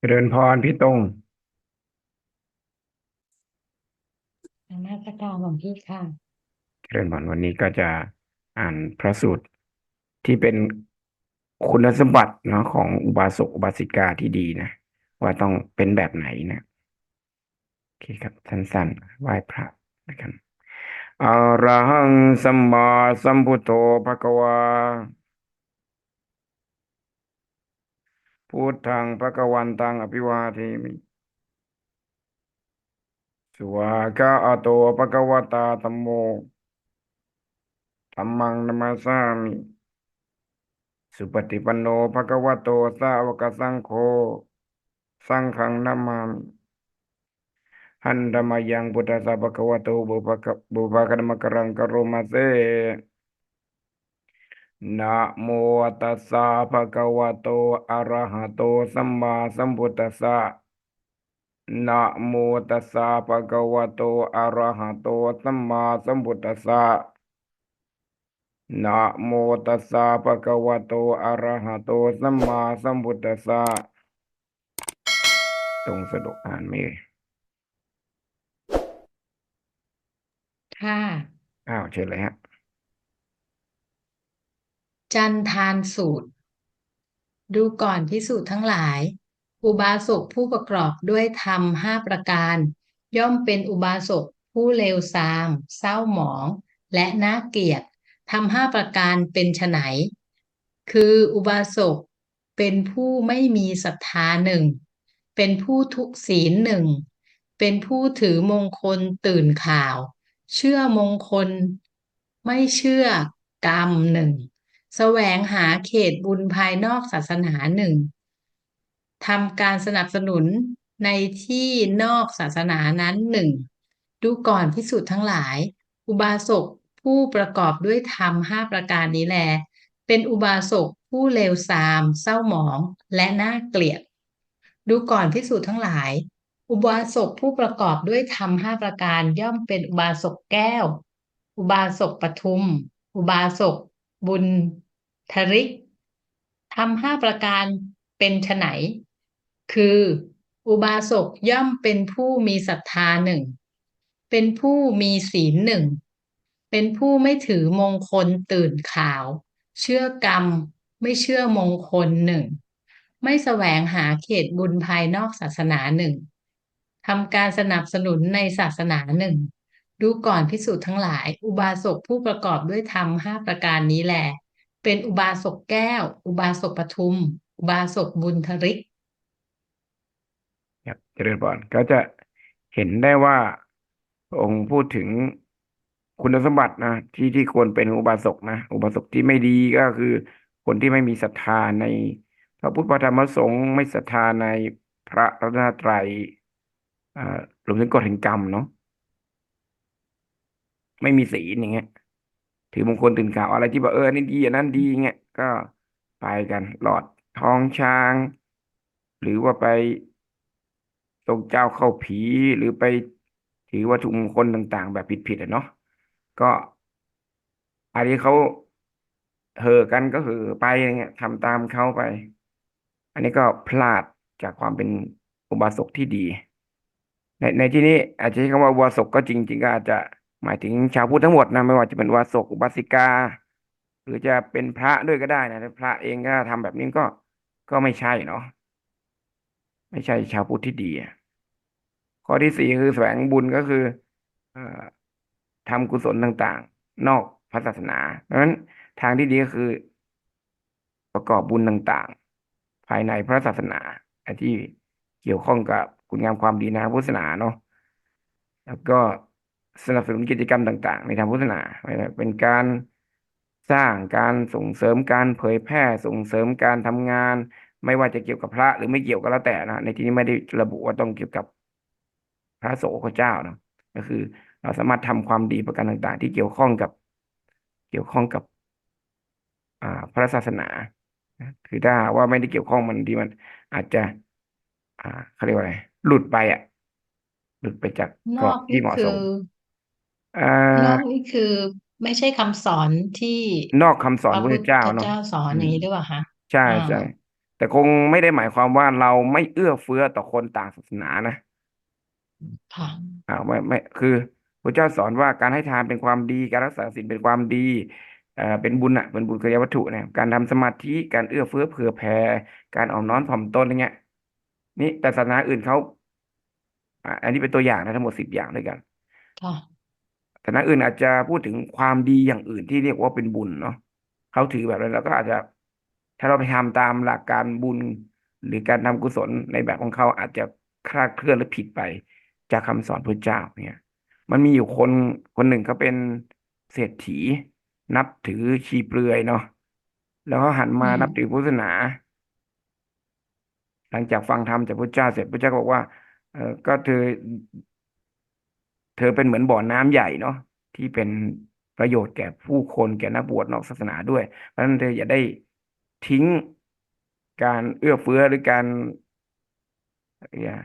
เจริญพรพี่ตรงนมัสการหลวงพี่ค่ะ เจริญพรวันนี้ก็จะอ่านพระสูตรที่เป็นคุณสมบัติเนาะของอุบาสกอุบาสิกาที่ดีนะ ว่าต้องเป็นแบบไหนนะโอเคครับสั้นๆไหว้พระนะครับอะระหังสัมมาสัมพุทโธภะคะวา พุทธังภะคะวันตังอภิวาเทมิสวากาอโตภะคะวตาธัมโมธัมมังนัมสสามิ สุปฏิปันโนภะคะวโตสาวกสังโฆ สังฆังนามามิหันธมยังพุทธสสะภะคะวโตบุพกบุพกะมกะรังกะโรมาเซ นะโมตัสสะภะคะวะโต อะระหะโต สัมมาสัมพุทธัสสะนะโมตัสสะภะคะวะโต อะระหะโต สัมมาสัมพุทธัสสะนะโมตัสสะภะคะวะโต อะระหะโต สัมมาสัมพุทธัสสะตรงสะดวกอ่านไหมเอ่ยค่ะ อ้าวเชิญเลยฮะ จันทานสูตร ดูก่อนพิสูจน์ทั้งหลาย อุบาสกผู้ประกอบด้วยธรรมห้าประการ ย่อมเป็นอุบาสกผู้เลวทราม เศร้าหมอง และน่าเกลียดทำห้าประการเป็นไฉนคืออุบาสกเป็นผู้ไม่มีศรัทธาหนึ่ง เป็นผู้ทุศีลหนึ่ง เป็นผู้ถือมงคลตื่นข่าว เชื่อมงคล ไม่เชื่อกรรมหนึ่ง แสวงหาเขตบุญภายนอกศาสนาหนึ่งทำการสนับสนุนในที่นอกศาสนานั้นหนึ่งดูก่อนพิสูจน์ทั้งหลาย อุบาสกผู้ประกอบด้วยธรรมห้าประการนี้แล เป็นอุบาสกผู้เลวทราม เศร้าหมองและน่าเกลียด ดูก่อนพิสูจน์ทั้งหลาย อุบาสกผู้ประกอบด้วยธรรมห้าประการย่อมเป็นอุบาสกแก้ว อุบาสกปทุม อุบาสกบุญ ทริกทำห้าประการเป็นไฉนคือ อุบาสกย่อมเป็นผู้มีศรัทธาหนึ่ง เป็นผู้มีศีลหนึ่ง เป็นผู้ไม่ถือมงคลตื่นข่าว เชื่อกรรมไม่เชื่อมงคลหนึ่ง ไม่แสวงหาเขตบุญภายนอกศาสนาหนึ่งทำการสนับสนุนในศาสนาหนึ่ง ดูก่อนพิสูจน์ทั้งหลาย อุบาสกผู้ประกอบด้วยธรรมห้าประการนี้แหละ เป็นอุบาสกแก้ว อุบาสกปทุม อุบาสกบุญทริกครับเจริญพรก็จะเห็นได้ว่าองค์พูดถึงคุณสมบัตินะที่ที่ควรเป็นอุบาสกนะอุบาสกที่ไม่ดีก็คือ คนที่ไม่มีศรัทธาในพระพุทธพระธรรมะสงฆ์ไม่ศรัทธาในพระรัตนตรัยอ่ารวมถึงกฎแห่งกรรมเนาะไม่มีศีลอย่างเงี้ย ถือมงคลตื่นข่าวอะไรที่บอกเออนนี้ดีอันนั้นดีเงี้ยก็ไปกันหลอดทองช้าง หรือว่าไปตรงเจ้าเข้าผีหรือไปถือวัตถุมงคลต่างๆ แบบผิดๆอะเนาะก็อันนี้เขาเห่อกันก็เห่อไปอย่างเงี้ยทำตามเขาไป อันนี้ก็พลาดจากความเป็นอุบาสกที่ดี ในในที่นี้อาจจะใช้คำว่าอุบาสกก็จริงๆก็อาจจะ หมายถึงชาวพุทธทั้งหมดนะไม่ว่าจะเป็นอุบาสกอุบาสิกา หรือจะเป็นพระด้วยก็ได้นะพระเองก็ทำแบบนี้ก็ก็ไม่ใช่เนาะไม่ใช่ชาวพุทธที่ดีอะข้อที่สี่คือแสวงบุญก็คืออ่อทำกุศลต่างๆ นอกพระศาสนาเพราะฉะนั้นทางที่ดีก็คือ ประกอบบุญต่างๆ ภายในพระศาสนาอันที่เกี่ยวข้องกับคุณงามความดีในทางพุทธศาสนาเนาะแล้วก็ สนับสนุนกิจกรรมต่างๆ ในทางพุทธศาสนาเป็นการสร้างการส่งเสริมการเผยแพร่ส่งเสริมการทำงาน ไม่ว่าจะเกี่ยวกับพระหรือไม่เกี่ยวก็แล้วแต่นะในที่นี้ไม่ได้ระบุว่าต้องเกี่ยวกับพระโสฆ์เจ้านะก็คือ เราสามารถทำความดีประการต่าง ๆ ที่เกี่ยวข้องกับเกี่ยวข้องกับ อ่า พระศาสนาคือถ้าว่าไม่ได้เกี่ยวข้องมันดีมันอาจจะ อ่าเขาเรียกว่าอะไรหลุดไปอะหลุดไปจากกรอบที่เหมาะสอม อ่านอกนี่คือไม่ใช่คำสอนที่นอกคำสอนพระพพุระทธเจ้าเนาะเจ้าสอนอือย่ามงนี้หรือเปล่าคะใช่อ่าใช่แต่คงไม่ได้หมายความว่าเราไม่เอื้อเฟื้อต่อคนต่างศาสนานะค่ะอ่าไม่ไม่คือพระเจ้าสอนว่าการให้ทานเป็นความดีการรักษาศีลเป็นความดีเอ่อเป็นบุญอะเป็นบุญกิริยาวัตถุเนี่ยการทำสมาธิการเอื้อเฟื้อเผื่อแผ่การอ่อนน้อมถ่อมตนอย่างเงี้ย นี่แต่ศาสนาอื่นเขาอ่าอันนี้เป็นตัวอย่างนะทั้งหมดสิบอย่างด้วยกัน ค่ะศาสนาอื่นอาจจะพูดถึงความดีอย่างอื่นที่เรียกว่าเป็นบุญเนาะเขาถือแบบนั้นเราก็อาจจะ ถ้าเราไปทำตามหลักการบุญ หรือการทำกุศลในแบบของเขาอาจจะคลาดเคลื่อนหรือผิดไป จากคำสอนพระเจ้าเนี่ย มันมีอยู่คนคนหนึ่งเขาเป็นเศรษฐี นับถือชีเปลือยเนาะแล้วเขาหันมาอืมนับถือพุทธศาสนา หลังจากฟังธรรมจากพระเจ้าเสร็จพระเจ้าก็บอกว่า เออก็เธอ เธอเป็นเหมือนบ่อน้ำใหญ่เนาะที่เป็นประโยชน์แก่ผู้คนแก่นักบวชนอกศาสนาด้วย เพราะฉะนั้นเธออย่าได้ทิ้งการเอื้อเฟื้อหรือการอย่า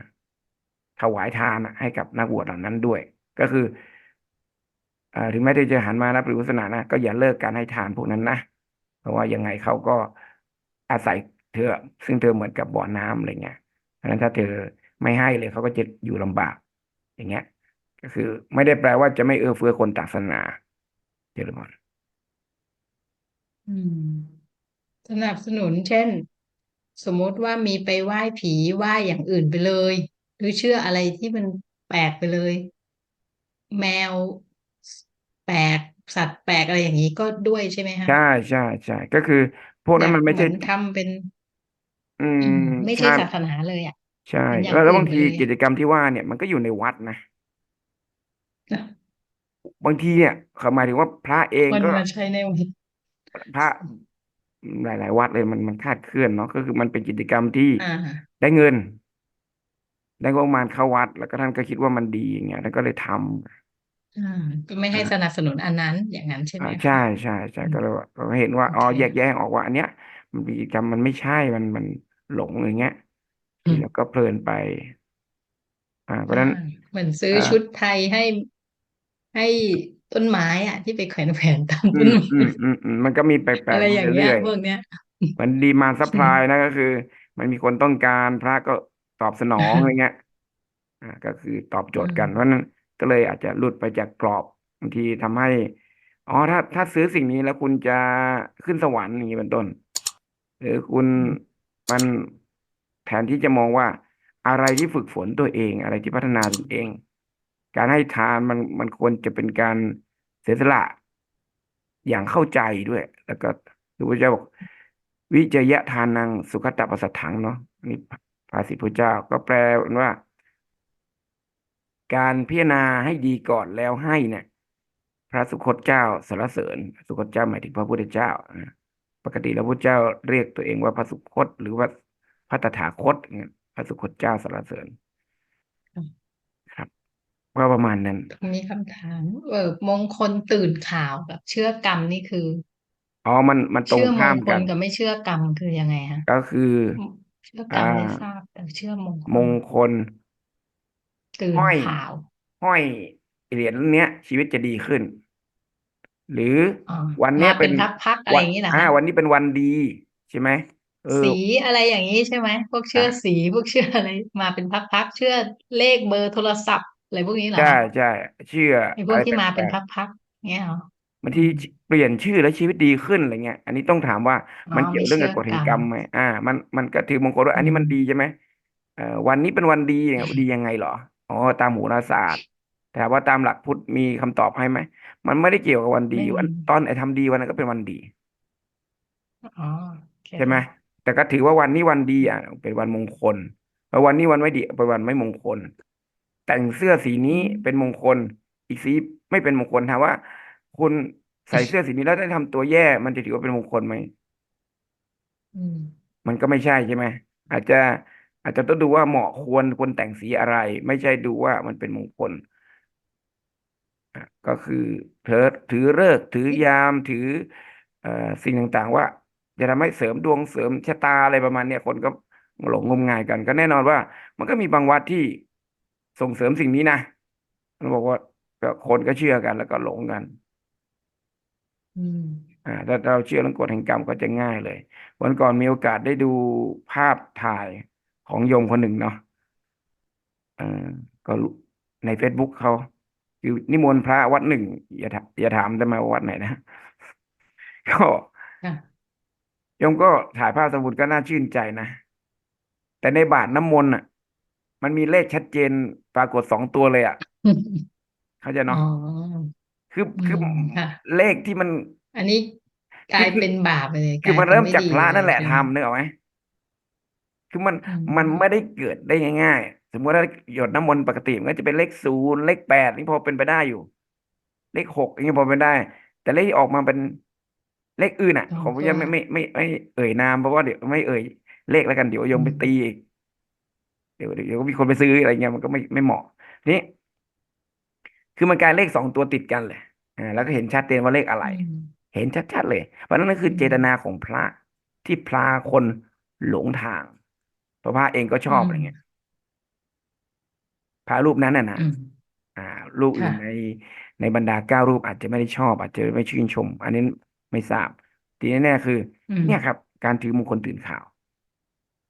ถวายทานให้กับนักบวชเหล่านั้นด้วย ก็คืออ่ถึงแม้เธอจะหันมานับถือศาสนานะก็อย่าเลิกการให้ทานพวกนั้นนะเพราะว่ายังไงเขาก็อาศัยเธอ ซึ่งเธอเหมือนกับบ่อน้ำอะไรเงี้ยเพราะฉะนั้นถ้าเธอไม่ให้เลยเขาก็จะอยู่ลำบากอย่างเงี้ย ก็คือ ไม่ได้แปลว่าจะไม่เอื้อเฟื้อคนต่างศาสนาเจริญพรอืมสนับสนุนเช่น สมมติว่ามีไปไหว้ผีไหว้อย่างอื่นไปเลย หรือเชื่ออะไรที่มันแปลกไปเลย แมวแปลกสัตว์แปลกอะไรอย่างนี้ก็ด้วยใช่ไหมคะใช่ใช่ใช่ก็คือ พวกแบนั้นบมันไม่เหมืใช่อนทำเป็น อือืมมไม่ใช่ใช่ศาสนาเลยอะ ใช่เป็นอย่างแล้วแล้วอื่บานงไปทีเลยกิจกรรมที่ว่าเนี่ยมันก็อยู่ในวัดนะอะ บางทีเนี่ยเขาหมายถึงว่าพระเองมันก็มาใช้ในวัดพระหลาย ๆ วัดเลยมันมันคลาดเคลื่อนเนาะก็คือมันเป็นกิจกรรมที่อ่าได้เงิน ได้งบประมาณเข้าวัด แล้วก็ท่านก็คิดว่ามันดีอย่างเงี้ยท่านก็เลยทำอ่าก็ไม่ให้อ่าสนับสนุนอันนั้น อย่างนั้นใช่ไหอ่ามใช่คะใช่ใช่อืมก็เลยว่าก็เห็นว่าโออ๋อเคแยกแยะออกว่าอันเนี้ย มันเป็นกิจกรรมมันไม่ใช่มันมันหลงอย่างเงี้ยอืมแล้วก็เพลินไป อ่า เพราะฉะอ่านั้นเหมือนซื้ออ่าชุดไทยให้ ให้ต้นไม้อะ ที่ไปแขวนแขวนตามอืต้นมไม้อืมอืมอืมมันก็มีแปลอะกไรๆอมาย่างเงี้ยเรื่อยพวกเนี้ยๆมันดีมาซัพพอืลายมนะก็คือ มันมีคนต้องการพระก็ตอบสนองอะไรเงี้ย อ่า ก็คือตอบโจอืทย์มกันเพราะฉะนั้นก็เลยอาจจะหลุดไปจากกรอบบางทีทำให้อ๋อถ้าถ้าซื้อสิ่งนี้แล้วคุณจะขึ้นสวรรค์อย่างนี้เป็นต้น หรือคุณอืมมันแทนที่จะมองว่าอะไรที่ฝึกฝนตัวเอง อะไรที่พัฒนาตนเอง การให้ทานมันมันควรจะเป็นการเสียสละอย่างเข้าใจด้วย แล้วก็พระพุทธเจ้าบอกวิจยะทานังสุขตปัสสัทถังเนาะนี่ภาษิตพระเจ้าก็แปลว่า การพิจารณาให้ดีก่อนแล้วให้เนี่ย พระสุคตเจ้าสรรเสริญ สุคตเจ้าหมายถึงพระพุทธเจ้าปกติแล้วพระเจ้าเรียกตัวเองว่าพระสุคตหรือว่าพระตถาคตเนี่ยพระสุคตเจ้าสรรเสริญ ก็ประมาณนั้น มีคำถาม เออมงคลตื่นข่าวกับเชื่อกรรมนี่คืออ๋อมันมันตรงเชื่อมข้างมคกัลน กับไม่เชื่อกรรมคือยังไงฮะก็คือ เชื่อกรอ่ารมได้ทราบแต่เชื่อมงคมลงคล ตื่นห้อย ข่าวห้อยเหรียญเนี้ย ชีวิตจะดีขึ้น หรืออ๋อวันมาเนี้ยเป็เป็นนพักๆอะไรวัอนย่างนี้เหรออ่า ฮะวันนี้เป็นวันดีใช่ไหมเออ สีอะไรอย่างนี้ใช่ไหมพวกเชื่อ่าอสีพวกเชื่ออะไร มาเป็นพักๆเชื่อเลขเบอร์โทรศัพท์ อะไรพวกนี้เหรอใช่ฮะใช่เชื่อไอ้พอะวกไรที่มาแปเป็นลกพักๆเงี้ยเหรอๆบางอืทีมเปลี่ยนชื่อแล้วชีวิตดีขึ้นอะไรเงี้ย อันนี้ต้องถามว่าอ๋อมันเกี่ยวไม่เรื่องเชื่กับอกฎแห่รงรกรมรมไหมอ่า มันมันก็ถือมงคลว่าอือันนี้มันมดีใช่ไหมเอ่อวันนี้เป็นวันดีเนี่ยดียังไงเหรออ๋อตามโหราศาสตร์แต่ถามว่าตามหลักพุทธมีคำตอบให้ไหมมันไม่ได้เกี่ยวกับวันดีไม่วัมีนตอนไอ้ทำดีวันนั้นก็เป็นวันดีอ๋อโอเคใช่ไหมแต่ก็ถือว่าวันนี้วันดีอะเป็นวันมงคลแล้ววันนี้วันไม่ดีเป็นวันไม่มงคล แต่งเสื้อสีอืนี้มเป็นมงคล อีกสีไม่เป็นมงคลถามว่า คุณใส่เสื้อสีนี้แล้วได้ทำตัวแย่ มันจะถือว่าเป็นมงคลไหมอืมมันก็ไม่ใช่ใช่ไหมอาจจะอาจจะต้องดูว่าเหมาะควรควรแต่งสีอะไร ไม่ใช่ดูว่ามันเป็นมงคลอะก็คือเธอถือฤกษ์ถือยามถือเอ่อสิ่งต่างๆ ว่าจะทำให้เสริมดวงเสริมชะตาอะไรประมาณเนี้ยคนก็หลงงมงายกัน ก็แน่นอนว่า มันก็มีบางวัดที่ ส่งเสริมสิ่งนี้นะมันบอกว่าก็คนก็เชื่อกัน แล้วก็หลงกันอืมอ่าถ้าเราเชื่อเรื่องกฎแห่งกรรมก็จะง่ายเลย วันก่อนมีโอกาสได้ดูภาพถ่ายของโยมคนหนึ่งเนาะเออก็รู้ใน Facebook เขาคือนิมนต์พระวัดหนึ่งอย่าถามอย่าถามได้ไหมว่าวัดไหนนะก็ค่ะโยมก็ถ่ายภาพสมุดก็น่าชื่นใจนะแต่ในบาทน้ำมนต์อะ มันมีเลขชัดเจนปรากฏสองตัวเลยอะเขาใจอ๋อเนาะคืออืคือมค่ะเลขที่มัน อันนี้กลายคือเป็นบาปไปเลยคือกลามัยนเป็นเริ่มไม่จากดีพระเลนั่นยแหละเป็นทำนึกออกไหมคือมันอืมันไม่มได้เกิดได้ง่ายๆสมมติว่าหยดน้ำมนต์ปกติมันก็จะเป็นเลขศูนย์เลขแปดนี่พอเป็นไปได้อยู่ เลขหกอย่างนี้พอเป็นได้ แต่เลขที่ออกมาเป็นเลขอื่นอะสอขงองตัวยังไม่ไม่ไม่ไม่ไม่เอ่ยนามเพราะว่าเดี๋ยวไม่เอ่ยเลขแล้วกันเดี๋ยวโยอืมไปมตีอีก เดี๋ยวเดี๋ยวก็มีคนไปซื้ออะไรเงี้ยมันก็ไม่ไม่เหมาะทีนี้คือมันกลายเลขสองตัวติดกันเลยอ่าแล้วก็เห็นชัดเจนว่าเลขอะไรอืมเห็นชัดๆเลย เพราะฉะนั้นนั่นคืออืเจตมนาของพระที่พาคนหลงทาง เพราะพระเองก็ชอือบมอะไรเงี้ยพระรูปนั้นน่ะนะอืมอ่า รูปอื่ค่ะนในในบรรดาเก้ารูปอาจจะไม่ได้ชอบ อาจจะไม่ชื่นชม อันนี้ไม่ทราบ ทีแน่ๆคืออืมเนี่ยครับ การถือมงคลตื่นข่าว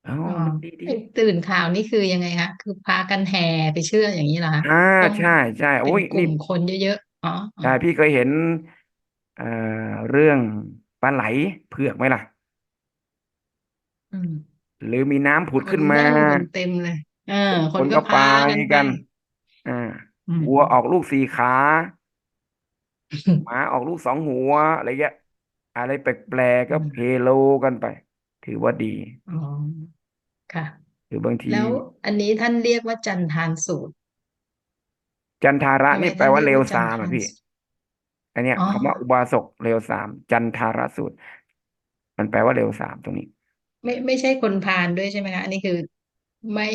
อ๋ออ๋อมันดีดี ไอ้ตื่นข่าวนี่คือยังไงคะคือพากันแห่ไปเชื่ออย่างนี้เหรอคะอ่าต้องใช่ใช่เป็โอ้นยกลุ่นี่มคนเยอะๆอ๋ออ๋อใช่พี่เคยเห็นเอ่อเรื่องปลาไหลเผือกไหมล่ะ อืม หรือมีน้ำผุดคขึ้นนมาแน่นกันเต็มเลย เออ คคนนก็ก็ไปพากันไป กัน อ่าอืม วัวออกลูกสี่ขา หมาออกลูกสองหัวอะไรเงี้ยอะไรแปลกๆอืก็มเฮโลกันไป ถือว่าดี อ๋อ ค่ะ หรือบางที แล้วอันนี้ท่านเรียกว่าจันทานสูตร จันทาระทำไมนี่แปลท่านว่าเรียกเลวว่าจัทรานมทาอะนพี่ สูตร อันเนี้ยอ๋อ คำว่าอุบาสกเลวทราม จันทารสูตร มันแปลว่าเลวทรามตรงนี้ ไม่ไม่ใช่คนพาลด้วยใช่ไหมคะอันนี้คือไม่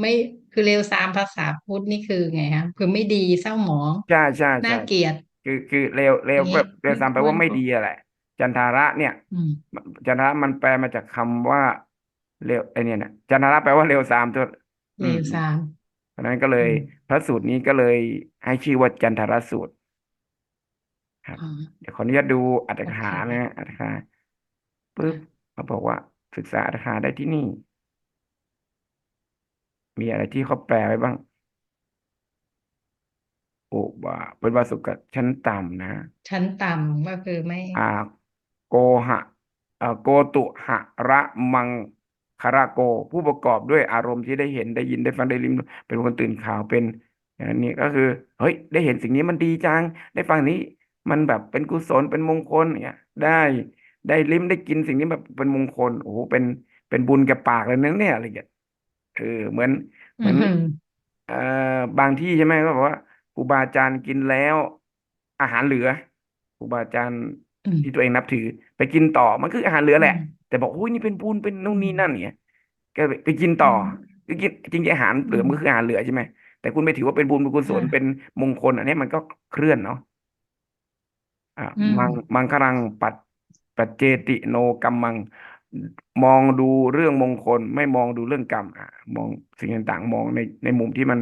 ไม่คือเลวทรามภาษาพุทธนี่คือไงคะคือไม่ดีเศร้าหมองใช่ใช่น่าใช่เกลียดคือคือเลวเลอวย่างแบนี้บเลวไม่ทรามแปคลวว่ารไม่คบดีอะแหละ จันทาระเนี่ย อืม จันทาระมันแปลมาจากคำว่า เลวไอเนี่ยนะจันทาระแปลว่าเลวทรามตัวเลอืมวทรามเพราะฉะนั้นก็เลอืยมพระสูตรนี้ก็เลยให้ชื่อว่าจันทรสูตรครับอ๋อเดี๋ยวขออนุญาตดูอัตถโอเคกถานะอัตถกถาปึ๊บค่ะเขาบอกว่า ศึกษาอัตถกถาได้ที่นี่ มีอะไรที่เขาแปลไว้บ้างโอ้ว่าเป็นวาสุกะชั้นต่ำนะ ชั้นต่ำก็คือไม่ อ่า โกหะ เอ่อโกตุหะระมัง คาราโก ผู้ประกอบด้วยอารมณ์ที่ได้เห็นได้ยินได้ฟังได้ลิ้มเป็นคนตื่นข่าวเป็นอันนี้ก็คือ เฮ้ย ได้เห็นสิ่งนี้มันดีจัง ได้ฟังนี้มันแบบเป็นกุศลเป็นมงคลเนี่ยได้ได้ลิ้มได้กินสิ่งนี้แบบเป็นมงคลโอ้โหเป็นเป็นบุญแก่ปากเลยนะเนี่ยอะไรอย่างเงี้ยเออเหมือนเหอืมือนอหือเอ่อบางที่ใช่ไหมก็บอกว่าครูบาอาจารย์กินแล้ว อาหารเหลือครูบาอาจารย์อืมที่ตัวเองนับถือ ไปกินต่อมันคืออาหารเหลืออืแหละม แต่บอกอุ้ยนี่เป็นบุญเป็นนู่อืนมนี่นั่นเนี่ยก็ไปไปกินอืต่อมคือกินจริงๆอาหารอืเหลือมมันก็คืออาหารเหลือใช่ไหมแต่คุณไปถือว่าเป็นบุญเป็นกุศลค่ะเป็นมงคล อันนี้มันก็เคลื่อนเนาะอ่าอืมมังมังคลังปัจปัจเจติโนกัมมัง มองดูเรื่องมงคล ไม่มองดูเรื่องกรรมอะมองสิ่งต่างๆ มองในในมุมที่มัน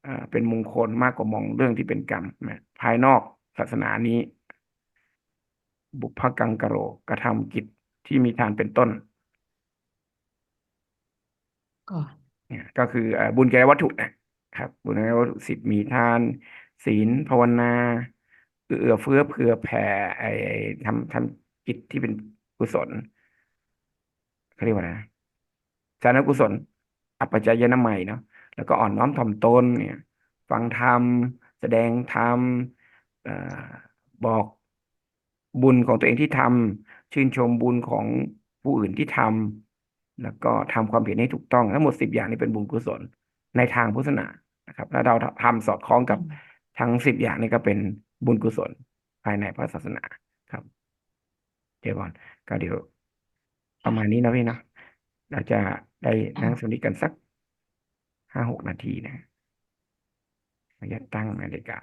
เอ่อเป็นมงคลมากกว่ามองเรื่องที่เป็นกรรมนะภายนอกศาสนานี้ บุพกังกโรกระทำกิจ ที่มีทานเป็นต้นก่อนเนี่ยก็คือเอ่อบุญแก่วัตถุนะครับ บุญแก่วัตถุสิบมีทาน ศีลภาวนาเอื้อเฟื้อเผื่อแผ่ไอ้ไอ้ทำทำกิจที่เป็นกุศลเขาเรียกว่าอะไรนะสานกุศล อัปปจายนามัยเนาะแล้วก็อ่อนน้อมถ่อมตนเนี่ย ฟังธรรม แสดงธรรมเอ่อบอกบุญของตัวเองที่ทำ ชื่นชมบุญของผู้อื่นที่ทำแล้วก็ทำความเพียรให้ถูกต้องทั้งหมดสิบอย่างนี้เป็นบุญกุศลในทางพุทธศาสนานะครับ แล้วเราทำสอดคล้องอืกับมทั้งสิบอย่างนี้ก็เป็นบุญกุศลภายในพระศาสนาครับเดี๋ยวก่อนก็เดี๋ยวประมาณนี้นะพี่เนาะเราจะได้นั่งสมาธิกันสักห้าหกนาทีนะขออนุญาตตั้งนาฬิกา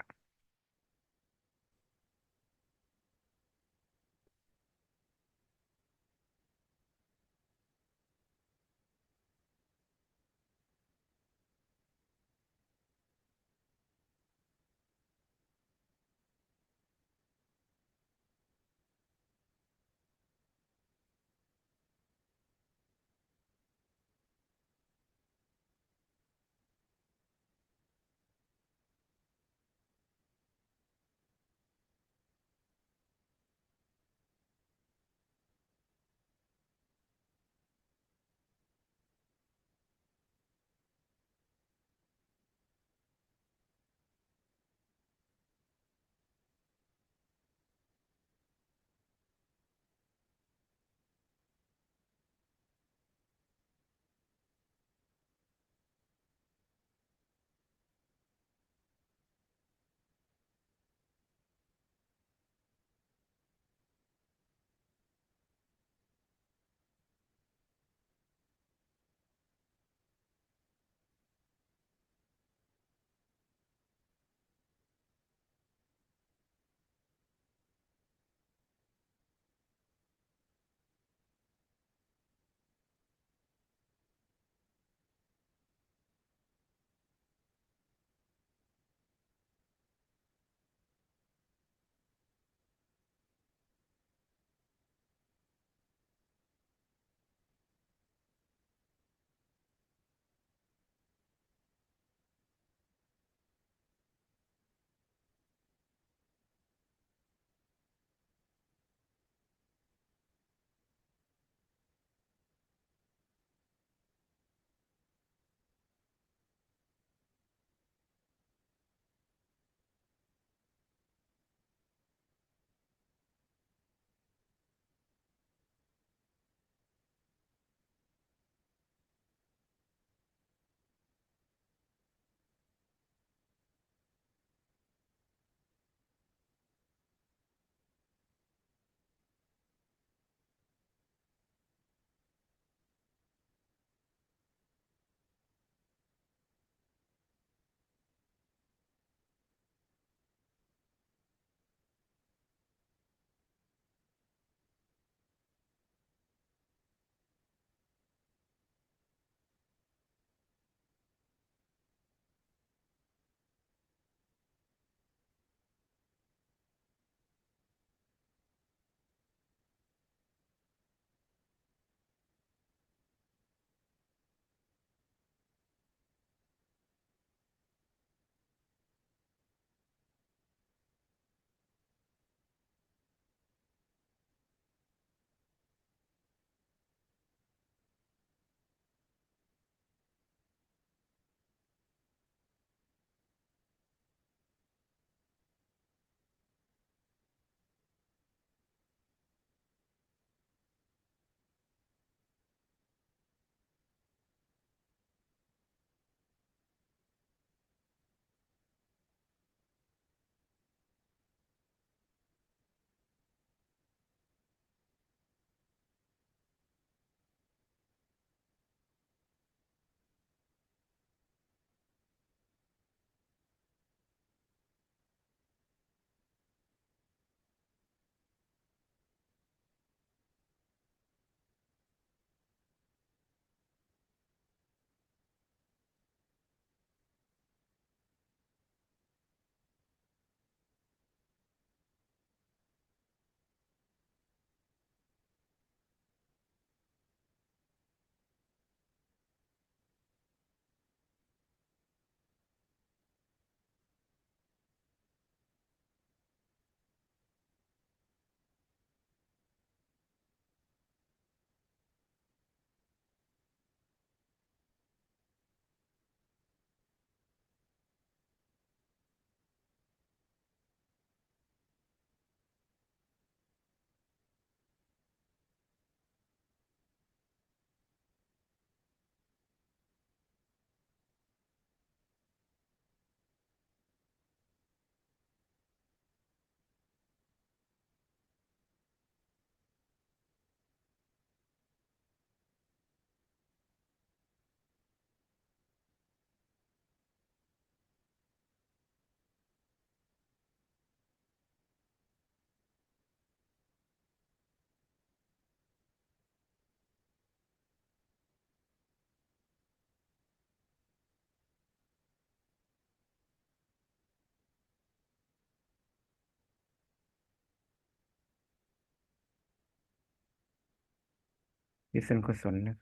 ที่ส่วนกุศลนะ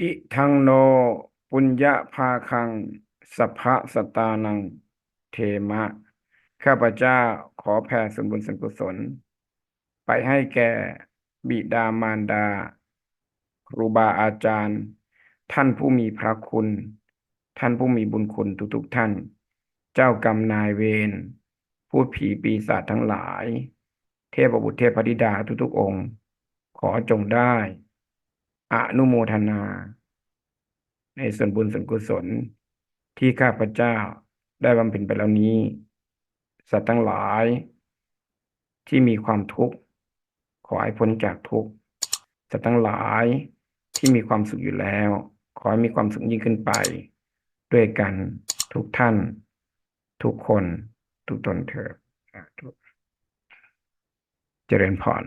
อิทังโน ปุญญาภาคังสัพพะสตานัง เทมะ ข้าพเจ้าขอแผ่ส่วนบุญส่วนกุศล ไปให้แก่บิดามารดา ครูบาอาจารย์ ท่านผู้มีพระคุณ ท่านผู้มีบุญคุณทุกๆท่าน เจ้ากรรมนายเวรพูดผีปีศาจทั้งหลาย เทพบุตรเทพธิดาทุกๆองค์ ขอจงได้ อนุโมทนา ในส่วนบุญส่วนกุศล ที่ข้าพเจ้าได้บำเพ็ญไปแล้วนี้ สัตว์ทั้งหลาย ที่มีความทุกข์ขอให้พ้นจากทุกข์สัตว์ทั้งหลายที่มีความสุขอยู่แล้ว ขอให้มีความสุขยิ่งขึ้นไป ด้วยกันทุกท่าน ทุกคน ทุกตนเถิดสาธุเจริญพร